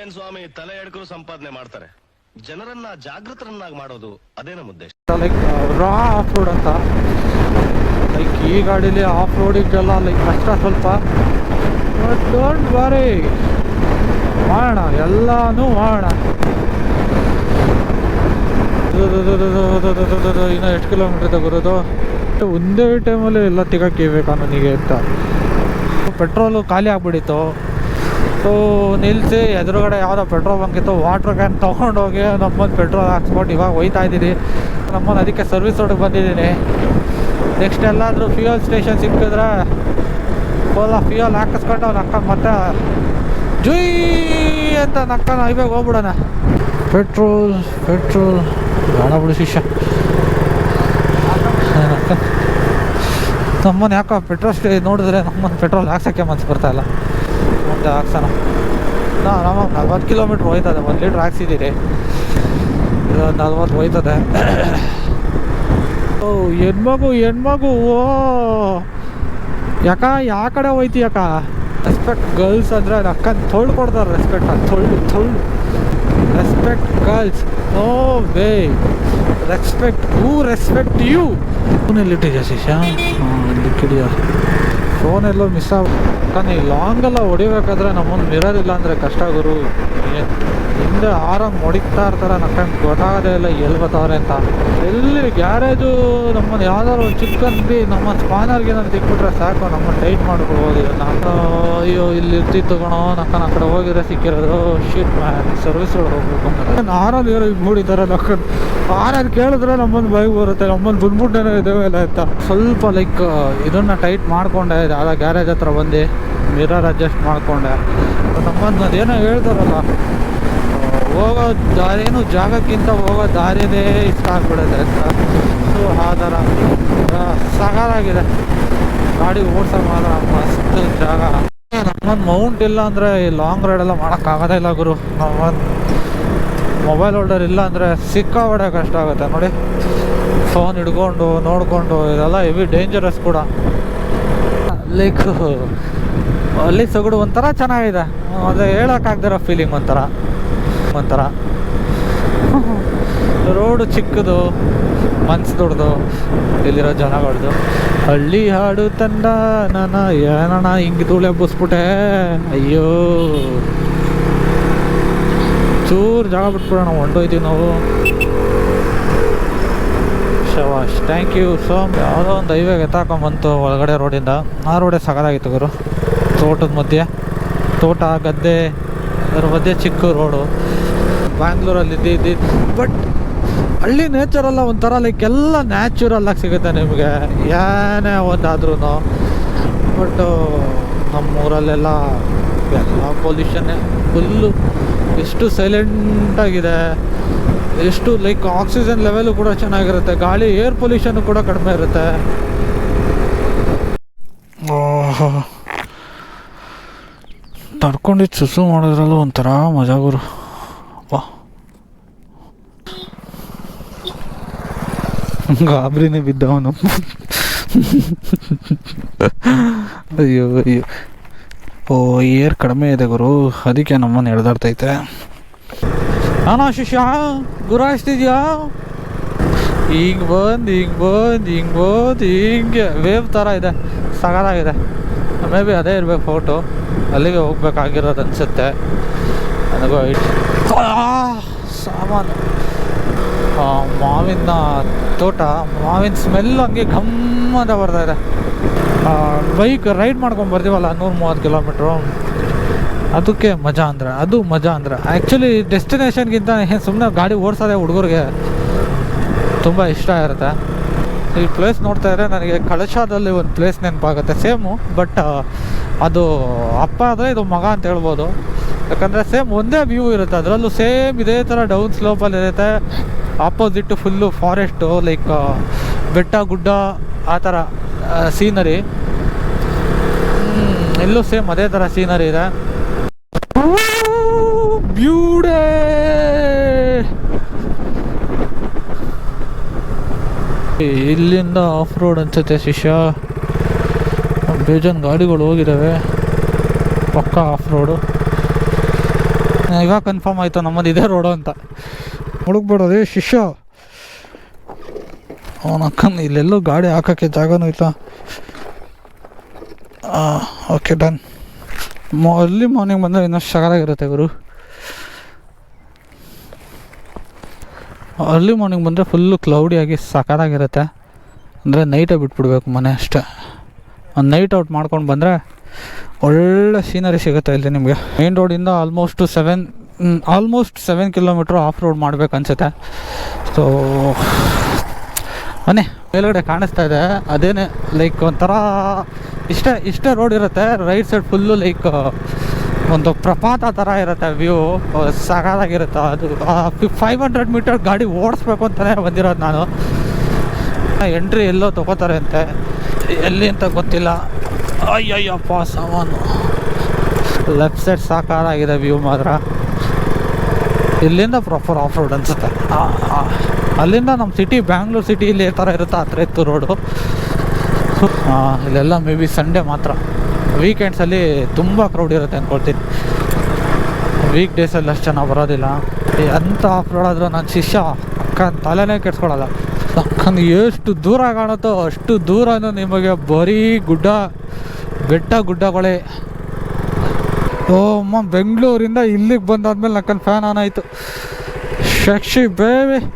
ಏನ್ ಸ್ವಾಮಿ ತಲೆ ಎಡ್ಕರು ಸಂಪಾದನೆ ಮಾಡ್ತಾರೆ. ಜನರನ್ನ ಜಾಗೃತರನ್ನಾಗಿ ಮಾಡೋದು ಅದೇ ನಮ್ಮ ಉದ್ದೇಶ. ಲೈಕ್ ರಾ ಆಫ್ ರೋಡ್ ಅಂತ. ಲೈಕ್ ಈ ಗಾಡಿಲಿ ಆಫ್ ರೋಡಿಗೆಲ್ಲ ಲೈಕ್ ಕಷ್ಟ ಸ್ವಲ್ಪ. ಡೋಂಟ್ ವರಿ ಮಾಡೋಣ, ಎಲ್ಲಾನು ಮಾಡೋಣ. ಇನ್ನು ಎಷ್ಟು ಕಿಲೋಮೀಟರ್ ಬರೋದು ಒಂದೇ ಟೈಮಲ್ಲಿ ಎಲ್ಲ ತಿಗಾಕಿಬೇಕು ನನಗೆ ಅಂತ ಪೆಟ್ರೋಲು ಖಾಲಿ ಆಗ್ಬಿಟ್ಟಿತ್ತು ಸೊ ನಿಲ್ಲಿಸಿ ಎದುರುಗಡೆ ಯಾವುದೋ ಪೆಟ್ರೋಲ್ ಬಂಕ್ ಇತ್ತು ವಾಟ್ರ್ ಕ್ಯಾನ್ ತೊಗೊಂಡೋಗಿ ನಮ್ಮನ್ನು ಪೆಟ್ರೋಲ್ ಹಾಕ್ಸ್ಕೊಂಡು ಇವಾಗ ಹೋಯ್ತಾ ಇದ್ದೀನಿ ನಮ್ಮನ್ನು ಅದಕ್ಕೆ ಸರ್ವಿಸ್ ರೋಡಿಗೆ ಬಂದಿದ್ದೀನಿ. ನೆಕ್ಸ್ಟ್ ಎಲ್ಲಾದರೂ ಫ್ಯೂಯಲ್ ಸ್ಟೇಷನ್ ಸಿಕ್ಕಿದ್ರೆ ಫುಲ್ ಫ್ಯೂಯಲ್ ಹಾಕಿಸ್ಕೊಂಡು ಅವ್ನು ಅಕ್ಕ ಮತ್ತೆ ಜುಯ್ ಅಂತ ನಕ್ಕ ಹೈವೇಗೆ ಹೋಗ್ಬಿಡೋಣ. ಪೆಟ್ರೋಲ್ ಪೆಟ್ರೋಲ್ ಬೇಡ ಬಿಡು ಶಿಷ್ಯ. ನಮ್ಮನ್ನು ಯಾಕೋ ಪೆಟ್ರೋಲ್ ಸ್ಟೇ ನೋಡಿದ್ರೆ ನಮ್ಮನ್ನು ಪೆಟ್ರೋಲ್ ಹಾಕ್ಸೋಕ್ಕೆ ಮನ್ಸು ಬರ್ತಾ ಮುಂದೆ ಹಾಕ್ಸೋಣ. ನಾ ಆರಾಮಾಗಿ ನಲ್ವತ್ತು ಕಿಲೋಮೀಟ್ರ್ ಹೋಯ್ತದೆ, ಒಂದು ಲೀಟ್ರ್ ಹಾಕ್ಸಿದ್ದೀರಿ ನಲ್ವತ್ತು ಹೋಯ್ತದೆ. ಓ, ಹೆಣ್ಮಗು ಹೆಣ್ಮಗು, ಓ. ಯಾಕ ಯಾವ ಕಡೆ ಹೋಯ್ತಿ ಯಾಕ? ರೆಸ್ಪೆಕ್ಟ್ ಗರ್ಲ್ಸ್ ಅಂದರೆ ಅಕ್ಕನ ತೊಳ್ದು ಕೊಡ್ತಾರೆ ರೆಸ್ಪೆಕ್ಟ್ ತೊಳ್ದು ತೊಳ್ದು. Respect girls oh way respect who respect you ಲಿಟ್ಟಿದ್ಯಾ ಶಿಶಾ ಹಾಂ ಕಿಡಿಯ ಎಲ್ಲೋ ಮಿಸ್ ಆಗ ಲಾಂಗ್ ಎಲ್ಲ ಹೊಡಿಬೇಕಾದ್ರೆ ನಮ್ಮೊಂದು ಮಿರರ್ ಇಲ್ಲ ಅಂದರೆ ಕಷ್ಟ ಗುರು. ಹಿಂದೆ ಆರಾಮ್ ಹೊಡಿತಾ ಇರ್ತಾರೆ ನಕ್ಕಂಗೆ ಗೊತ್ತಾಗದೇ ಇಲ್ಲ ಎಲ್ಲಿ ಬರ್ತಾವ್ರೆ ಅಂತ. ಎಲ್ಲಿ ಗ್ಯಾರೇಜು ನಮ್ಮನ್ನು ಯಾವ್ದಾದ್ರು ಒಂದು ಚಿಕ್ಕ ಅಂಗಡಿ ನಮ್ಮ ಸ್ಪಾನರ್ಗೆ ಏನಾದ್ರು ತಿಕ್ಬಿಟ್ರೆ ಸಾಕು ನಮ್ಮನ್ನು ಟೈಟ್ ಮಾಡ್ಕೊಳ್ಬೋದು ಇದನ್ನ ಅಯ್ಯೋ, ಇಲ್ಲಿ ಇರ್ತಿತ್ತು ಕಣೋ ನಕ್ಕನ ಆ ಕಡೆ ಹೋಗಿದ್ರೆ ಸಿಕ್ಕಿರೋದು. ಶೀಟ್ ಸರ್ವಿಸ್ ಹೋಗ್ಬೇಕು ಅಂತ ಆರಾಮ್ ಇರೋ ಈಗ ಮೂಡಿದ್ದಾರೆ ನಕ್ಕನ್ ಆರಲ್ಲಿ ಕೇಳಿದ್ರೆ ನಮ್ಮನ್ನು ಬೈಕ್ ಬರುತ್ತೆ ನಮ್ಮನ್ನು ಬಂದ್ಬಿಟ್ಟೇನೋ ಇದ್ದೇವೆ ಇಲ್ಲ ಅಂತ. ಸ್ವಲ್ಪ ಲೈಕ್ ಇದನ್ನ ಟೈಟ್ ಮಾಡ್ಕೊಂಡೆ ಯಾವ್ದೋ ಗ್ಯಾರೇಜ್ ಹತ್ರ ಬಂದು ಮಿರರ್ ಅಡ್ಜಸ್ಟ್ ಮಾಡಿಕೊಂಡೆ. ನಮ್ಮನ್ನು ಅದೇನೋ ಹೇಳ್ತಾರಲ್ಲ ಹೋಗೋ ದಾರಿನೂ ಜಾಗಕ್ಕಿಂತ ಹೋಗೋ ದಾರಿನೇ ಇಷ್ಟ ಆಗ್ಬಿಡುತ್ತೆ ಅಂತ ಸೊ ಆ ಥರ. ಸಗಾಲಾಗಿದೆ ಗಾಡಿ ಓಡಿಸೋ ಮಾತ್ರ ಮಸ್ತ್ ಜಾಗ. ನಮ್ಮೊಂದು ಮೌಂಟ್ ಇಲ್ಲ ಅಂದರೆ ಈ ಲಾಂಗ್ ರೈಡೆಲ್ಲ ಮಾಡೋಕ್ಕಾಗೋದೇ ಇಲ್ಲ ಗುರು. ನಮ್ಮೊಂದು ಮೊಬೈಲ್ ಹೋಲ್ಡರ್ ಇಲ್ಲ ಅಂದರೆ ಸಿಕ್ಕಾಬಡೆ ಕಷ್ಟ ಆಗುತ್ತೆ ನೋಡಿ. ಫೋನ್ ಹಿಡ್ಕೊಂಡು, ನೋಡಿಕೊಂಡು, ಇದೆಲ್ಲ ಹೆವಿ ಡೇಂಜರಸ್ ಕೂಡ. ಲೈಕ್ ಅಲ್ಲಿ ಸೊಗಡು ಒಂಥರ ಚೆನ್ನಾಗಿದೆ. ಅದು ಹೇಳೋಕ್ಕಾಗ್ದಿರೋ ಫೀಲಿಂಗ್ ಒಂಥರ. ಒಂಥರ. ರೋಡು ಚಿಕ್ಕದು, ಮನ್ಸು ದೊಡ್ಡದು ಇಲ್ಲಿರೋ ಜನಗಳದ್ದು ಹಳ್ಳಿ ಹಾಡು ತಂಡ, ನಾನ ಏನಣ್ಣ ಹಿಂಗೆ ಧೂಳೆ ಹಬ್ಬಿಸ್ಬಿಟ್ಟೆ. ಅಯ್ಯೋ. ಚೂರು ಜಾಗ ಬಿಟ್ಬಿಡೋಣ, ಹೊಂಟೋಯ್ತೀವಿ ನಾವು. ಶವಾಶ್ ಥ್ಯಾಂಕ್ ಯು ಸೊ ಯಾವುದೋ ಒಂದು ಹೈವೇಗೆ ಎತ್ತಾಕೊಂಬಂತು ಒಳಗಡೆ ರೋಡಿಂದ ಆ ರೋಡೇ ಸಗದಾಗಿತ್ತು ಗುರು. ತೋಟದ ಮಧ್ಯೆ. ತೋಟ, ಗದ್ದೆ, ಅದರ ಮಧ್ಯೆ ಚಿಕ್ಕ ರೋಡು ಬ್ಯಾಂಗ್ಳೂರಲ್ಲಿ ಇದ್ದಿದ್ದು ಬಟ್ ಹಳ್ಳಿ ನೇಚರಲ್ಲ ಒಂಥರ ಲೈಕ್ ಎಲ್ಲ ನ್ಯಾಚುರಲ್ ಆಗಿ ಸಿಗುತ್ತೆ ನಿಮಗೆ. ಏನೇ ಒಂದಾದ್ರೂ ಬಟ್ ನಮ್ಮೂರಲ್ಲೆಲ್ಲ ಎಲ್ಲ ಪೊಲ್ಯೂಷನ್ನೇ ಫುಲ್ಲು ಎಷ್ಟು ಸೈಲೆಂಟಾಗಿದೆ ಎಷ್ಟು ಲೈಕ್ ಆಕ್ಸಿಜನ್ ಲೆವೆಲು ಕೂಡ ಚೆನ್ನಾಗಿರುತ್ತೆ. ಗಾಳಿ ಏರ್ ಪೊಲ್ಯೂಷನ್ ಕೂಡ ಕಡಿಮೆ ಇರುತ್ತೆ. ತಡ್ಕೊಂಡಿದ್ದು ಸುಸು ಮಾಡೋದ್ರಲ್ಲೂ ಒಂಥರ ಮಜಾ ಗುರು. ವಾ. ಗಾಬ್ರಿನೇ ಬಿದ್ದವನು. ಅಯ್ಯೋ ಅಯ್ಯೋ. ಓ ಏರ್ ಕಡಿಮೆ ಇದೆ ಗುರು. ಅದಕ್ಕೆ ನಮ್ಮನ್ನು ಎಳ್ದಾಡ್ತೈತೆ ನಾನಾ ಶಿಷ್ಯ ಗುರಾಯಿಸ್ತಿದ್ಯಾ ಹಿಂಗೆ ಬಂದು ಹಿಂಗೆ ಬಂದು ಹಿಂಗೆ ಬಂದು ಹಿಂಗೆ ವೇವ್ ಥರ ಇದೆ ಸಗದಾಗಿದೆ ಮೇ ಬಿ ಅದೇ ಇರಬೇಕು ಫೋಟೋ ಅಲ್ಲಿಗೆ ಹೋಗ್ಬೇಕಾಗಿರೋದು ಅನಿಸುತ್ತೆ ನನಗೂ ಸಾಮಾನು ಮಾವಿನ ತೋಟ ಮಾವಿನ ಸ್ಮೆಲ್ ಹಂಗೆ ಘಮ್ ಅಂತ ಬರ್ತಾ ಇದೆ ಬೈಕ್ ರೈಡ್ ಮಾಡ್ಕೊಂಡು ಬರ್ತೀವಲ್ಲ ನೂರು ಮೂವತ್ತು ಕಿಲೋಮೀಟ್ರು ಅದಕ್ಕೆ ಮಜಾ ಅಂದ್ರೆ, ಅದು ಮಜಾ ಅಂದ್ರೆ. ಆ್ಯಕ್ಚುಲಿ ಡೆಸ್ಟಿನೇಷನ್ಗಿಂತ ಸುಮ್ಮನೆ ಗಾಡಿ ಓಡಿಸೋದೆ ಹುಡುಗರಿಗೆ ತುಂಬ ಇಷ್ಟ ಇರುತ್ತೆ. ಈ ಪ್ಲೇಸ್ ನೋಡ್ತಾ ಇದ್ರೆ ನನಗೆ ಕಳಶದಲ್ಲಿ ಒಂದು ಪ್ಲೇಸ್ ನೆನಪಾಗುತ್ತೆ. ಸೇಮು ಬಟ್ ಅದು ಅಪ್ಪ ಆದರೆ ಇದು ಮಗ ಅಂತ ಹೇಳ್ಬೋದು. ಯಾಕಂದರೆ ಸೇಮ್ ಒಂದೇ ವ್ಯೂ ಇರುತ್ತೆ. ಅದರಲ್ಲೂ ಸೇಮ್ ಇದೇ ಥರ ಡೌನ್ ಸ್ಲೋಪಲ್ಲಿ ಇರುತ್ತೆ. ಆಪೋಸಿಟ್ ಫುಲ್ಲು ಫಾರೆಸ್ಟು ಲೈಕ್ ಬೆಟ್ಟ, ಗುಡ್ಡ, ಆ ಥರ ಸೀನರಿ ಎಲ್ಲೂ ಸೇಮ್ ಅದೇ ಥರ ಸೀನರಿ ಇದೆ. ಇಲ್ಲಿಂದ ಆಫ್ ರೋಡ್ ಅನ್ಸುತ್ತೆ ಶಿಷ್ಯ. ಬೇಜಾನ್ ಗಾಡಿಗಳು ಹೋಗಿದ್ದಾವೆ ಪಕ್ಕ ಆಫ್ ರೋಡು ಈಗ ಕನ್ಫರ್ಮ್ ಆಯಿತು ನಮ್ಮದು ಇದೇ ರೋಡು ಅಂತ. ಹುಡುಕ್ಬಿಡೋದು ಶಿಷ್ಯ. ಅವನ ಅಕ್ಕನ ಇಲ್ಲೆಲ್ಲೂ ಗಾಡಿ ಹಾಕೋಕ್ಕೆ ಜಾಗನೂ ಇಲ್ಲ. ಓಕೆ ಡನ್ ಅಲ್ಲಿ ಮಾರ್ನಿಂಗ್ ಬಂದರೆ ಇನ್ನಷ್ಟು ಸಗಲಾಗಿರುತ್ತೆ ಗುರು. ಅರ್ಲಿ ಮಾರ್ನಿಂಗ್ ಬಂದರೆ ಫುಲ್ಲು ಕ್ಲೌಡಿಯಾಗಿ ಸಕಾರಾಗಿರುತ್ತೆ. ಅಂದರೆ ನೈಟೇ ಬಿಟ್ಬಿಡ್ಬೇಕು ಮನೆ ಅಷ್ಟೇ. ಒಂದು ನೈಟ್ ಔಟ್ ಮಾಡ್ಕೊಂಡು ಬಂದರೆ ಒಳ್ಳೆ ಸೀನರಿ ಸಿಗುತ್ತೆ ಇಲ್ಲಿ ನಿಮಗೆ. ಮೇನ್ ರೋಡಿಂದ almost seven almost seven kilometre off road ಮಾಡ್ಬೇಕು ಅನ್ಸುತ್ತೆ. ಸೊ ಮನೆ ಮೇಲುಗಡೆ ಕಾಣಿಸ್ತಾ ಇದೆ. ಅದೇನೆ ಲೈಕ್ ಒಂಥರ ಇಷ್ಟೇ ಇಷ್ಟೇ ರೋಡ್ ಇರುತ್ತೆ. ರೈಟ್ ಸೈಡ್ ಫುಲ್ಲು ಲೈಕ್ ಒಂದು ಪ್ರಪಾತ ಥರ ಇರುತ್ತೆ ವ್ಯೂ. ಸಕಾಲಾಗಿರುತ್ತೆ ಅದು ಫೈವ್ ಹಂಡ್ರೆಡ್ ಮೀಟರ್ ಗಾಡಿ ಓಡಿಸ್ಬೇಕು ಅಂತಲೇ ಬಂದಿರೋದು ನಾನು. ಎಂಟ್ರಿ ಎಲ್ಲೋ ತಗೋತಾರೆ ಅಂತೆ ಎಲ್ಲಿ ಅಂತ ಗೊತ್ತಿಲ್ಲ ಅಯ್ಯಯ್ಯಪ್ಪ ಸಾಮಾನು. ಲೆಫ್ಟ್ ಸೈಡ್ ಸಾಕಾಗಿದೆ ವ್ಯೂ ಮಾತ್ರ. ಇಲ್ಲಿಂದ ಪ್ರಾಪರ್ ಆಫ್ ರೋಡ್ ಅನ್ಸುತ್ತೆ. ಅಲ್ಲಿಂದ ನಮ್ಮ ಸಿಟಿ ಬ್ಯಾಂಗ್ಳೂರು ಸಿಟಿ ಇಲ್ಲಿ ಈ ಥರ ಇರುತ್ತೆ? ಆ ಥರ ಇತ್ತು ರೋಡು ಇಲ್ಲೆಲ್ಲ ಮೇ ಬಿ ಸಂಡೇ ಮಾತ್ರ. ವೀಕೆಂಡ್ಸಲ್ಲಿ ತುಂಬ ಕ್ರೌಡ್ ಇರುತ್ತೆ ಅಂದ್ಕೊಳ್ತೀನಿ ವೀಕ್ ಡೇಸಲ್ಲಿ ಅಷ್ಟು ಚೆನ್ನಾಗಿ ಬರೋದಿಲ್ಲ. ಎಂಥ ಆಫ್ ರೋಡ್ ಆದರೂ ನನ್ನ ಶಿಷ್ಯ ಅಕ್ಕ ತಲೆನೇ ಕೆಡ್ಸ್ಕೊಳಲ್ಲ. ಅಕ್ಕನ ಎಷ್ಟು ದೂರ ಕಾಣುತ್ತೋ ಅಷ್ಟು ದೂರನೂ ನಿಮಗೆ ಬರೀ ಗುಡ್ಡ, ಬೆಟ್ಟ ಗುಡ್ಡಗಳೇ. ಓ, ಅಮ್ಮ, ಬೆಂಗಳೂರಿಂದ ಇಲ್ಲಿಗೆ ಬಂದಾದ್ಮೇಲೆ ನಕ್ಕನ್ ಫ್ಯಾನ್ ಆನ್ ಆಯಿತು. ಶಕ್ಷಿ ಬೇಬಿ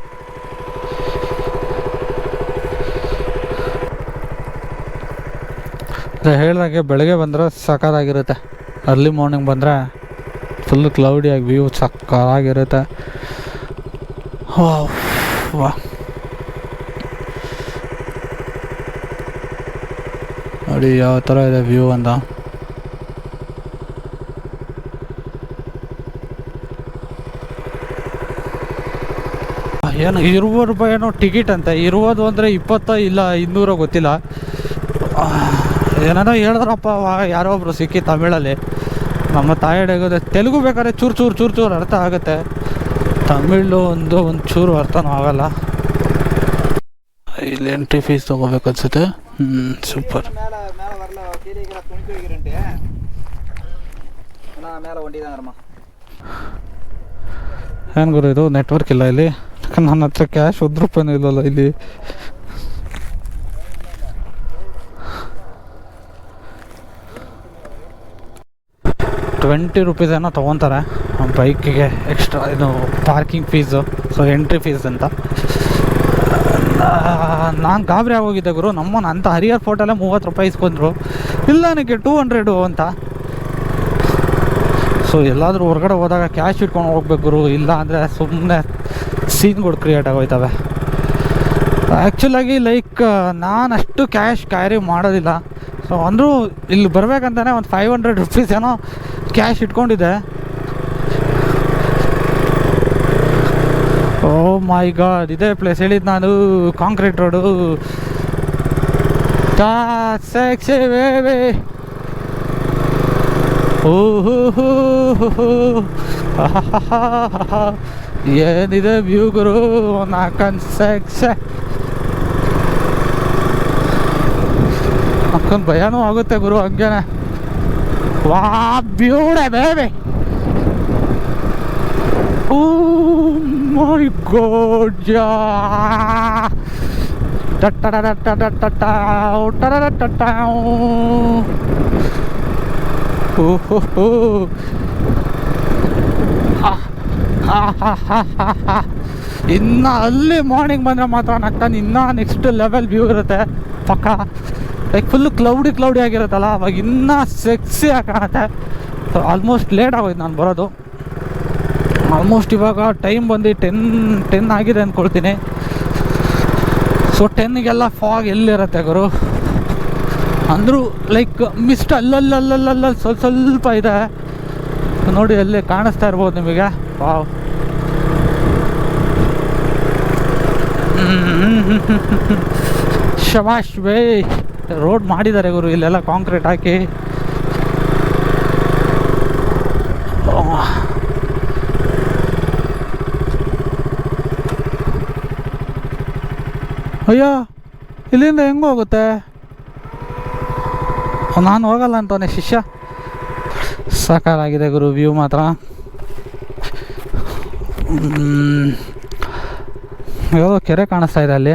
ಹೇಳ್ದಾಗೆ ಬೆಳಗ್ಗೆ ಬಂದರೆ ಸಖತ್ತಾಗಿರುತ್ತೆ ಅರ್ಲಿ ಮಾರ್ನಿಂಗ್ ಬಂದರೆ ಫುಲ್ ಕ್ಲೌಡಿಯಾಗಿ ವ್ಯೂ ಸಕ್ಕತ್ತಾಗಿರುತ್ತೆ ವಾವ್ ವಾ ನೋಡಿ ಯಾವ ಥರ ಇದೆ ವ್ಯೂ ಅಂತ. ಏನು ಇರುವ ರೂಪಾಯಿ ಏನೋ ಟಿಕೆಟ್ ಅಂತೆ. ಇರುವುದು ಅಂದರೆ ಇಪ್ಪತ್ತ ಇಲ್ಲ ಇನ್ನೂರ ಗೊತ್ತಿಲ್ಲ. ಏನಾರ ಹೇಳಿದ್ರಪ್ಪ ಯಾರೋ ಒಬ್ಬರು ಸಿಕ್ಕಿ ತಮಿಳಲ್ಲಿ. ನಮ್ಮ ತಾಯಿಡೆಗೋದೆ ತೆಲುಗು ಬೇಕಾದ್ರೆ ಚೂರು ಚೂರು ಚೂರು ಚೂರು ಅರ್ಥ ಆಗುತ್ತೆ. ತಮಿಳು ಒಂದು ಒಂದು ಚೂರು ಅರ್ಥನೂ ಆಗಲ್ಲ. ಇಲ್ಲಿ ಎಂಟ್ರಿ ಫೀಸ್ ತೊಗೋಬೇಕು ಅನ್ಸುತ್ತೆ. ಹ್ಞೂ ಸೂಪರ್ ಏನು ಗುರು ಇದು? ನೆಟ್ವರ್ಕ್ ಇಲ್ಲ ಇಲ್ಲಿ. ನನ್ನ ಹತ್ರ ಕ್ಯಾಶ್ ಒಂದು ರೂಪಾಯಿನೂ ಇಲ್ಲಲ್ಲ ಇಲ್ಲಿ. ಟ್ವೆಂಟಿ ರುಪೀಸ್ ಏನೋ ತೊಗೊತಾರೆ. ಬೈಕಿಗೆ ಎಕ್ಸ್ಟ್ರಾ ಇದು parking fees so entry fees ಅಂತ. ನಾನು ಗಾಬರಿ ಆಗೋಗಿದ್ದೆ ಗುರು. ನಮ್ಮನ್ನು ಅಂತ ಹರಿಯರ್ ಫೋಟೋಲ್ಲೇ ಮೂವತ್ತು ರೂಪಾಯಿ ಇಸ್ಕೊಂಡ್ರು. ಇಲ್ಲ ನನಗೆ ಟೂ ಹಂಡ್ರೆಡು ಅಂತ. ಸೊ ಎಲ್ಲಾದರೂ ಹೊರಗಡೆ ಹೋದಾಗ ಕ್ಯಾಶ್ ಇಟ್ಕೊಂಡು ಹೋಗ್ಬೇಕು ಗುರು. ಇಲ್ಲ ಅಂದರೆ ಸುಮ್ಮನೆ ಸೀನ್ಗಳು ಕ್ರಿಯೇಟ್ ಆಗೋಯ್ತವೆ. ಆ್ಯಕ್ಚುಲಾಗಿ ಲೈಕ್ ನಾನು ಅಷ್ಟು ಕ್ಯಾಶ್ ಕ್ಯಾರಿ ಮಾಡೋದಿಲ್ಲ. ಸೊ ಅಂದರೂ ಇಲ್ಲಿ ಬರಬೇಕಂತಾನೆ ಒಂದು ಫೈವ್ ಹಂಡ್ರೆಡ್ ರುಪೀಸ್ ಏನೋ ಕ್ಯಾಶ್ ಇಟ್ಕೊಂಡಿದ್ದೆ. ಓ ಮೈ ಗಾಡ್ ಇದೇ ಪ್ಲೇಸ್ ಹೇಳಿದ್ದು ನಾನು ಕಾಂಕ್ರೀಟ್ ರೋಡು ಏನಿದೆ ವ್ಯೂ ಗುರು? ನಾಲ್ಕನ್ ಸೆಕ್ಸೆ ಅಕ್ಕನ್ ಭಯನೂ ಆಗುತ್ತೆ ಗುರು, ಹಂಗೇನೆ. ವಾ ಬ್ಯೂಡೆ ಬೇಬಿ ಓ ಮೈ ಗಾಡ್ ಯಾ ಓಹೋ ಇನ್ನು ಅಲ್ಲಿ ಮಾರ್ನಿಂಗ್ ಬಂದರೆ ಮಾತ್ರ ನಕ್ಕನ್ ಇನ್ನೂ ನೆಕ್ಸ್ಟ್ ಲೆವೆಲ್ ವ್ಯೂ ಇರುತ್ತೆ ಪಕ್ಕ ಲೈಕ್ ಫುಲ್ಲು ಕ್ಲೌಡಿ ಕ್ಲೌಡಿ ಆಗಿರುತ್ತಲ್ಲ, ಅವಾಗ ಇನ್ನೂ ಸೆಕ್ಸಿ ಆಗಿ ಕಾಣುತ್ತೆ. ಸೊ ಆಲ್ಮೋಸ್ಟ್ ಲೇಟ್ ಆಗೋಯ್ತು ನಾನು ಬರೋದು. ಆಲ್ಮೋಸ್ಟ್ ಇವಾಗ ಟೈಮ್ ಬಂದು ಟೆನ್ ಟೆನ್ ಆಗಿದೆ ಅಂದ್ಕೊಳ್ತೀನಿ ಸೊ ಟೆನ್ನಿಗೆಲ್ಲ ಫಾಗ್ ಎಲ್ಲಿರುತ್ತೆ ಗುರು? ಅಂದರೂ ಲೈಕ್ ಮಿಸ್ಟ್ ಅಲ್ಲಲ್ಲಲ್ಲಲ್ಲ ಸ್ವಲ್ಪ ಸ್ವಲ್ಪ ಇದೆ. ನೋಡಿ, ಅಲ್ಲಿ ಕಾಣಿಸ್ತಾ ಇರ್ಬೋದು ನಿಮಗೆ. ವಾವ್ ಶಬಾಷ್ ಬೇ ರೋಡ್ ಮಾಡಿದ್ದಾರೆ ಗುರು, ಇಲ್ಲೆಲ್ಲ ಕಾಂಕ್ರೀಟ್ ಹಾಕಿ. ಅಯ್ಯೋ, ಇಲ್ಲಿಂದ ಹೆಂಗೆ ಹೋಗುತ್ತೆ? ನಾನು ಹೋಗಲ್ಲ ಅಂತವನೇ ಶಿಷ್ಯ. ಸಾಕಾರಾಗಿದೆ ಗುರು, ವ್ಯೂ ಮಾತ್ರ. ಯಾವುದೋ ಕೆರೆ ಕಾಣಿಸ್ತಾ ಇದೆ ಅಲ್ಲಿ.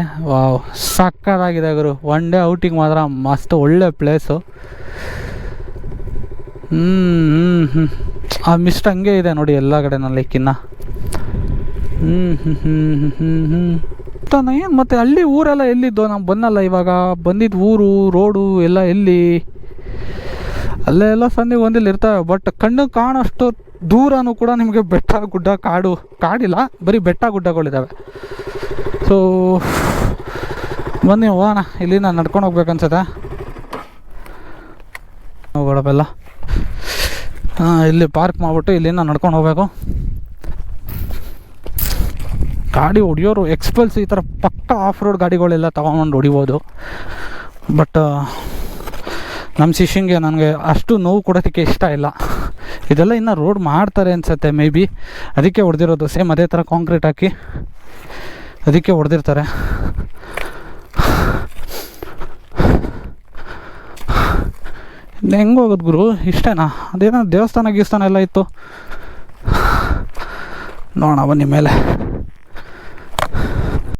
ಸಕ್ಕತ್ತಾಗಿದೆ ಗುರು. ಒನ್ ಡೇ ಔಟಿಂಗ್ ಮಾತ್ರ, ಮಸ್ತ್ ಒಳ್ಳೆ ಪ್ಲೇಸು ಹ್ಞೂ ಹ್ಞೂ ಆ ಮಿಸ್ಟ್ ಹಂಗೆ ಇದೆ ನೋಡಿ ಎಲ್ಲ ಕಡೆ ನನ್ನ ಲೆಕ್ಕಿನ್ನ ಹ್ಞೂ ಹ್ಞೂ ಹ್ಞೂ ಹ್ಞೂ ಹ್ಞೂ ಏನು ಮತ್ತೆ ಹಳ್ಳಿ ಊರೆಲ್ಲ ಎಲ್ಲಿದ್ದು? ನಾವು ಬಂದಲ್ಲ ಇವಾಗ. ಬಂದಿದ್ದು ಊರು, ರೋಡು ಎಲ್ಲ ಎಲ್ಲಿ? ಅಲ್ಲೇ ಎಲ್ಲ ಸಂಧಿ ಒಂದಿಲ್ಲಿ ಇರ್ತವೆ ಬಟ್ ಕಣ್ಣು ಕಾಣೋಷ್ಟು ದೂರನೂ ಕೂಡ ನಿಮಗೆ ಬೆಟ್ಟ ಗುಡ್ಡ ಕಾಡು ಕಾಡಿಲ್ಲ. ಬರೀ ಬೆಟ್ಟ ಗುಡ್ಡಗಳಿದ್ದಾವೆ ಸೊ, ಬನ್ನಿ, ಹೋಗೋಣ. ನಾನು ನಡ್ಕೊಂಡು ಹೋಗ್ಬೇಕು ಅನ್ಸುತ್ತೆ. ಹಾಂ, ಇಲ್ಲಿ ಪಾರ್ಕ್ ಮಾಡಿಬಿಟ್ಟು ಇಲ್ಲಿಂದ ನಡ್ಕೊಂಡು ಹೋಗ್ಬೇಕು. ಗಾಡಿ ಹೊಡಿಯೋರು ಎಕ್ಸ್ಪಲ್ಸ್ ಈ ಥರ ಪಕ್ಕ ಆಫ್ ರೋಡ್ ಗಾಡಿಗಳೆಲ್ಲ ತಗೊಂಡು ಹೊಡಿಬೋದು. ಬಟ್ ನಮ್ಮ ಶಿಷ್ಯಂಗೆ ನನಗೆ ಅಷ್ಟು ನೋವು ಕೊಡೋದಕ್ಕೆ ಇಷ್ಟ ಇಲ್ಲ. ಇದೆಲ್ಲ ಇನ್ನು ರೋಡ್ ಮಾಡ್ತಾರೆ ಅನ್ಸುತ್ತೆ ಮೇ ಬಿ ಅದಕ್ಕೆ ಹೊಡೆದಿರೋದು ಸೇಮ್ ಅದೇ ಥರ ಕಾಂಕ್ರೀಟ್ ಹಾಕಿ. ಅದಕ್ಕೆ ಹೊಡೆದಿರ್ತಾರೆ. ಹೆಂಗೆ ಹೋಗೋದು ಗುರು? ಇಷ್ಟೇನಾ? ಅದೇನೋ ದೇವಸ್ಥಾನ ಗೀವಸ್ಥಾನ ಎಲ್ಲ ಇತ್ತು. ನೋಡೋಣ ಬನ್ನಿ ಮೇಲೆ.